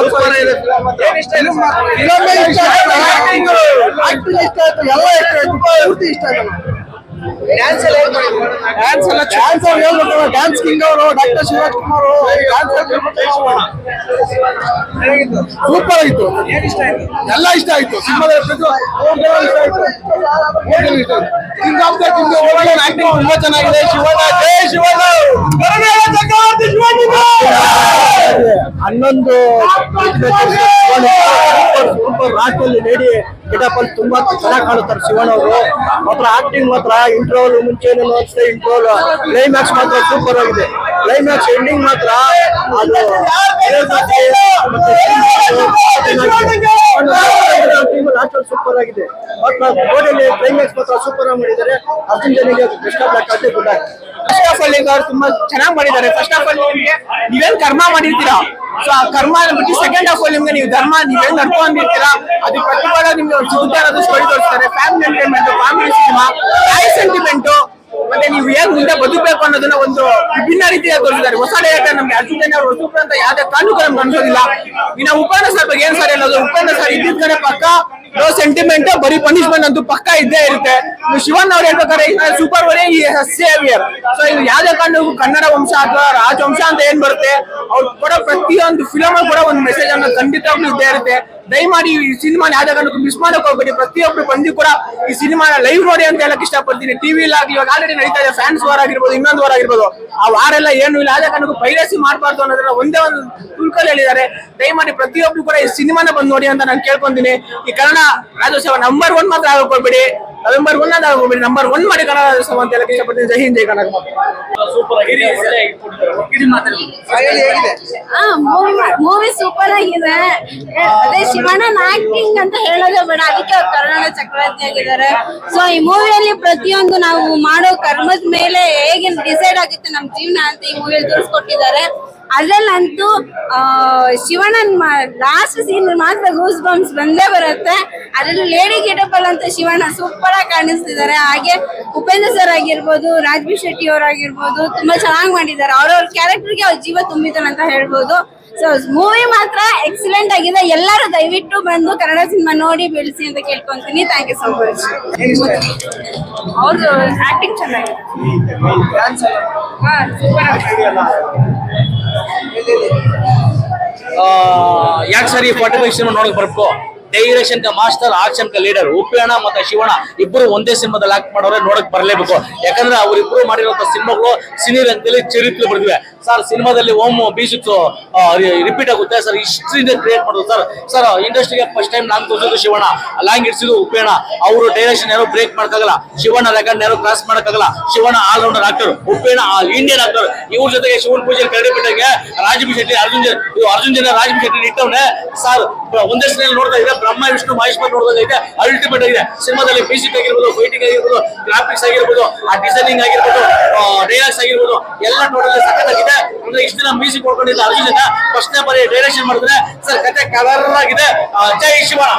ಎಲ್ಲ ಇಷ್ಟ ಆಯ್ತು? ಪೂರ್ತಿ ಇಷ್ಟ ಆಯ್ತು? ಡ್ಯಾನ್ಸ್ ಎಲ್ಲ? ಡ್ಯಾನ್ಸ್ ಎಲ್ಲ ಡ್ಯಾನ್ಸ್ ಅವ್ರು ಹೇಳ್ಬೇಕು ಡ್ಯಾನ್ಸ್ ಕಿಂಗ್ ಅವರು doctor Shivaraj Kumar dance? Super ಆಯ್ತು. ಆಯ್ತು? ಎಲ್ಲ ಇಷ್ಟ ಆಯ್ತು. ಸಿನಿಮಾದ ಆಯ್ತು. ಕಿಂಗ್ ಆಫ್ ದ ಕಿಂಗ್ ಒಳ್ಳೆ ಆಕ್ಟಿಂಗ್ ತುಂಬಾ ಚೆನ್ನಾಗಿದೆ ಶಿವಣ್ಣ ಜೈ ಶಿವಣ್ಣ. ಚಕ್ರವರ್ತಿ ಹನ್ನೊಂದು ರಾಷ್ಟ್ರದಲ್ಲಿ ನೀಡಿ ಗಿಡಪಲ್ ತುಂಬಾ ಚೆನ್ನಾಗಿ ಕಾಣುತ್ತಾರೆ ಶಿವಣ್ಣ ಅವರು. ಮಾತ್ರ ಆಕ್ಟಿಂಗ್ ಮಾತ್ರ ಇಂಟ್ರೋಲ್ ಮುಂಚೆ ಅಷ್ಟೇ ಇಂಟ್ರೋಲ್ ಕ್ಲೈಮ್ಯಾಕ್ಸ್ ಮಾತ್ರ ಸೂಪರ್ ಆಗಿದೆ. ಕ್ಲೈಮ್ಯಾಕ್ಸ್ ಎಂಡಿಂಗ್ ಮಾತ್ರ ಅದು ಸೂಪರ್ ಆಗಿದೆ. ಮಾತ್ರ ಗೋಡೆಯಲ್ಲಿ ಕ್ಲೈಮ್ಯಾಕ್ಸ್ ಮಾತ್ರ ಸೂಪರ್ ಆಗಿ ಮಾಡಿದ್ದಾರೆ. Arjun ಜನಿಗೆ best of luck good first half ಅಲ್ಲಿ ಅವ್ರು ತುಂಬಾ ಚೆನ್ನಾಗಿ ಮಾಡಿದ್ದಾರೆ. ಫಸ್ಟ್ ಆಫ್ ಆಲ್ ನಿಮ್ಗೆ ನೀವೇನ್ ಕರ್ಮ ಮಾಡಿರ್ತೀರಾ? ಸೊ ಆ ಕರ್ಮ ಬಿಟ್ಟು ಸೆಕೆಂಡ್ ಹಾಫ್ ಅಲ್ಲಿ ನಿಮ್ಗೆ ನೀವು ಧರ್ಮ ನೀವೇನ್ ನಡ್ಕೊಂಡಿರ್ತೀರಾ, ಅದು ಪ್ರತಿಫಲ ನಿಮ್ಗೆ ಒಂದು ಸಿಗುತ್ತೆ ಅನ್ನೋದು ಸ್ಟೋರಿ ತೋರಿಸ್ತಾರೆ. Family entertainment family cinema high sentiment ಮತ್ತೆ ನೀವು ಹೇಗ್ ಮುಂದೆ ಬದುಕಬೇಕು ಅನ್ನೋದನ್ನ ಒಂದು ವಿಭಿನ್ನ ರೀತಿಯ ತೋರಿಸಿದ್ದಾರೆ. ಹೊಸ ಡೈರೆಕ್ಟರ್ ನಮ್ಗೆ ಅರ್ಜುನ್ ಜನ ಅವರು ಹೊಸಬ್ರು ಅಂತ ಯಾವ್ದೇ ಕಾರಣಕ್ಕೂ ನಮ್ಗೆ ಅನ್ಸೋದಿಲ್ಲ. ಇನ್ನು ಉಪೇಂದ್ರ ಸರ್ ಬಗ್ಗೆ ಏನ್ ಸರ್ ಅನ್ನೋದು ಉಪೇಂದ್ರ ಸರ್ ಇದ್ದಿದ್ ಕಡೆ ಪಕ್ಕ ನೋ ಸೆಂಟಿಮೆಂಟ್ ಬರೀ ಪನಿಷ್ಮೆಂಟ್ ಅಂತೂ ಪಕ್ಕ ಇದ್ದೇ ಇರುತ್ತೆ. ಶಿವನ್ ಅವ್ರು ಹೇಳ್ಬೇಕಾದ್ರೆ ಸೂಪರ್ ವರೇ ಈ ಸೇವಿಯರ್ ಸೊ ಇದು ಯಾವ್ದೇ ಕಾರಣಕ್ಕೂ ಕನ್ನಡ ವಂಶ ಅಥವಾ ರಾಜವಂಶ ಅಂತ ಏನ್ ಬರುತ್ತೆ? ಅವ್ರು ಕೊಡೋ ಪ್ರತಿಯೊಂದು ಫಿಲಮ್ ಕೂಡ ಒಂದು ಮೆಸೇಜ್ ಅನ್ನು ಖಂಡಿತವಾಗ್ಲೂ ಇದ್ದೇ ಇರುತ್ತೆ. ದಯಮಾಡಿ ಈ ಸಿನಿಮಾ ಯಾವ್ದೇ ಕಾರಣಕ್ಕೂ ಮಿಸ್ ಮಾಡಕ್ ಹೋಗ್ಬೇಡಿ. ಪ್ರತಿಯೊಬ್ರು ಬಂದು ಕೂಡ ಈ ಸಿನಿಮಾನ ಲೈವ್ ನೋಡಿ ಅಂತ ಹೇಳಕ್ ಇಷ್ಟಪಡ್ತೀನಿ. ಟಿವಿ ಆಗಿ ಇವಾಗ ಆಲ್ರೆಡಿ ನಡೀತಾ ಇದೆ. ಫ್ಯಾನ್ಸ್ ವಾರ್ ಆಗಿರ್ಬೋದು, ಇನ್ನೊಂದು ವಾರ ಆಗಿರ್ಬೋದು. ಆ ವಾರ ಎಲ್ಲ ಏನು ಇಲ್ಲ. ಯಾವ್ದೇ ಕಾರಣಕ್ಕೂ ಪೈರಸಿ ಮಾಡಬಾರ್ದು ಅನ್ನೋದನ್ನ ಒಂದೇ ಒಂದು ತುಳ್ಕಲ್ಲಿ ಹೇಳಿದ್ದಾರೆ. ದಯಮಾಡಿ ಪ್ರತಿಯೊಬ್ರು ಕೂಡ ಈ ಸಿನಿಮಾನ ಬಂದು ನೋಡಿ ಅಂತ ನಾನು ಕೇಳ್ಕೊಂತೀನಿ. ಈ ಕನ್ನಡ ರಾಜ್ಯೋತ್ಸವ ನಂಬರ್ ಒನ್ ಮಾತ್ರ ಆಗಕ್ ಹೋಗ್ಬೇಡಿ. ನವೆಂಬರ್ ಒನ್ ಅಂತ ಆಗೋಗ್ಬೇಡಿ ನಂಬರ್ ಒನ್ ಮಾಡಿ ಕನ್ನಡ ದಿವಸ ಅಂತ ಹೇಳಕ್ಕೆ ಇಷ್ಟಪಡ್ತೀನಿ. ಜೈ ಹಿಂದ್ ಜೈ ಕನ್ನಡ ಮೂವಿ ಸೂಪರ್ ಆಗಿದೆ. ಅದೇ ಶಿವಣ್ಣ ಆಕ್ಟಿಂಗ್ ಅಂತ ಹೇಳೋದೇ ಬೇಡ. ಅದಕ್ಕೆ ಅವ್ರು ಕನ್ನಡ ಚಕ್ರವರ್ತಿ ಆಗಿದ್ದಾರೆ. ಸೊ ಈ ಮೂವಿಯಲ್ಲಿ ಪ್ರತಿಯೊಂದು ನಾವು ಮಾಡೋ ಕರ್ಮದ ಮೇಲೆ ಹೇಗೆ ಡಿಸೈಡ್ ಆಗುತ್ತೆ ನಮ್ ಜೀವನ ಅಂತ ಈ ಮೂವಿಯಲ್ಲಿ ತೋರಿಸ್ಕೊಟ್ಟಿದ್ದಾರೆ ಅದ್ರಲ್ಲಂತೂ ಶಿವಣ್ಣನ ಲಾಸ್ಟ್ ಸೀನ್ ಮಾತ್ರ ಗೂಸ್ ಬಂಪ್ಸ್ ಬಂದೇ ಬರುತ್ತೆ. ಅದರಲ್ಲೂ ಲೇಡಿ ಗೆಟಪ್ ಅಂತ ಶಿವಣ್ಣ ಸೂಪರ್ ಆಗಿ ಕಾಣಿಸ್ತಿದ್ದಾರೆ ಹಾಗೆ ಉಪೇಂದ್ರ ಸರ್ ಆಗಿರ್ಬೋದು ರಾಜ್ಬಿ ಶೆಟ್ಟಿ ಅವರಾಗಿರ್ಬೋದು ತುಂಬಾ ಚೆನ್ನಾಗಿ ಮಾಡಿದ್ದಾರೆ ಅವ್ರವ್ರ ಕ್ಯಾರೆಕ್ಟರ್ಗೆ ಅವ್ರ ಜೀವ ತುಂಬಿದ್ದಾನೆ ಅಂತ ಹೇಳ್ಬೋದು. ಸೊ ಮೂವಿ ಮಾತ್ರ ಎಕ್ಸಲೆಂಟ್ ಆಗಿದೆ. ಎಲ್ಲರೂ ದಯವಿಟ್ಟು ಬಂದು ಕನ್ನಡ ಸಿನಿಮಾ ನೋಡಿ ಬೆಳೆಸಿ ಅಂತ ಕೇಳ್ಕೊಂತೀನಿ. ಥ್ಯಾಂಕ್ ಯು ಸೋ ಮಚ್ ಅವ್ರದ್ದು ಆಕ್ಟಿಂಗ್ ಚೆನ್ನಾಗಿದೆ. ಯಾಕೆ ಸರ್ ಈ ಸಿನಿಮಾ ನೋಡಕ್ ಬರ್ಬೇಕು? ಡೈರೆಕ್ಷನ್ ಕ ಮಾಸ್ಟರ್ ಆಕ್ಷನ್ ಕ ಲೀಡರ್ ಉಪೇಣ ಮತ್ತೆ ಶಿವಣ್ಣ ಇಬ್ಬರು ಒಂದೇ ಸಿನಿಮಾದಲ್ಲಿ ಆಕ್ಟ್ ಮಾಡೋರೆ ನೋಡಕ್ ಬರಲೇಬೇಕು. ಯಾಕಂದ್ರೆ ಅವರಿಬ್ರು ಮಾಡಿರುವಂತ ಸಿನಿಮಾಗಳು ಸಿನಿ ರಂಗದಲ್ಲಿ ಚರಿತ್ರೆ ಬರೆದಿವೆ. ಸರ್ ಸಿನಿಮಾದಲ್ಲಿ ಓಮ್ ಬೀಸಿಕ್ಸ್ ರಿಪೀಟ್ ಆಗುತ್ತೆ. ಸರ್ ಹಿಸ್ಟ್ರಿಯಿಂದ ಕ್ರಿಯೇಟ್ ಮಾಡೋದು. ಸರ್ ಸರ್ ಇಂಡಸ್ಟ್ರಿಗೆ ಫಸ್ಟ್ ಟೈಮ್ ನಾನು ತೋರಿಸೋದು ಶಿವಣ್ಣ. ಲಾಂಗ್ ಇಡ್ಸಿದ್ದು ಉಪೇಣ ಅವರು ಡೈರೆಕ್ಷನ್ ಯಾರು ಬ್ರೇಕ್ ಮಾಡಕ್ಕಾಗಲ್ಲ. ಶಿವಣ್ಣ ರೆಕಾರ್ಡ್ ಯಾರು ಕ್ರಾಸ್ ಮಾಡಕ್ಕಾಗಲ್ಲ. Shivanna all rounder actor Upendra Indian actor ಇವ್ರ ಜೊತೆಗೆ ಶಿವನ್ ಪೂಜೆ ಕರಡಿ ಬಿಟ್ಟಂಗೆ ರಾಜಬಿ ಶೆಟ್ಟಿ, ಅರ್ಜುನ್ ಅರ್ಜುನ್ ಜನ ರಾಜಬಿ ಶೆಟ್ಟಿ ಇಟ್ಟವನೆ. ಸರ್ ಒಂದೇ ಸಿನಿಮಾ ನೋಡ್ತಾ ಇದೆ ಬ್ರಹ್ಮ, ವಿಷ್ಣು, ಮಹೇಶ್ವರ್ ನೋಡ್ದಾಗ ಇದೆ ಅಲ್ಟಿಮೇಟ್ ಆಗಿದೆ. ಸಿನಿಮಾದಲ್ಲಿ ಮ್ಯೂಸಿಕ್ ಆಗಿರ್ಬೋದು ಫೈಟಿಂಗ್ ಆಗಿರ್ಬೋದು ಗ್ರಾಫಿಕ್ಸ್ ಆಗಿರ್ಬೋದು, ಆ ಡಿಸೈನಿಂಗ್ ಆಗಿರ್ಬೋದು ಡೈಲಾಗ್ಸ್ ಆಗಿರ್ಬೋದು, ಎಲ್ಲ ಟೋಟಲ್ ಸಖತ್ತಾಗಿದೆ. ಅಂದ್ರೆ ಇಷ್ಟು ದಿನ ಮ್ಯೂಸಿಕ್ ನೋಡ್ಕೊಂಡಿದ್ದ ಅರ್ಜುನ್ ಜನ. ಫಸ್ಟ್ನೇ ಬಾರಿ ಡೈರೆಕ್ಷನ್ ಮಾಡಿದ್ರೆ, ಸರ್, ಕತೆ ಕಲರ್ ಆಗಿದೆ. ಜೈ ಶಿವಣ್ಣ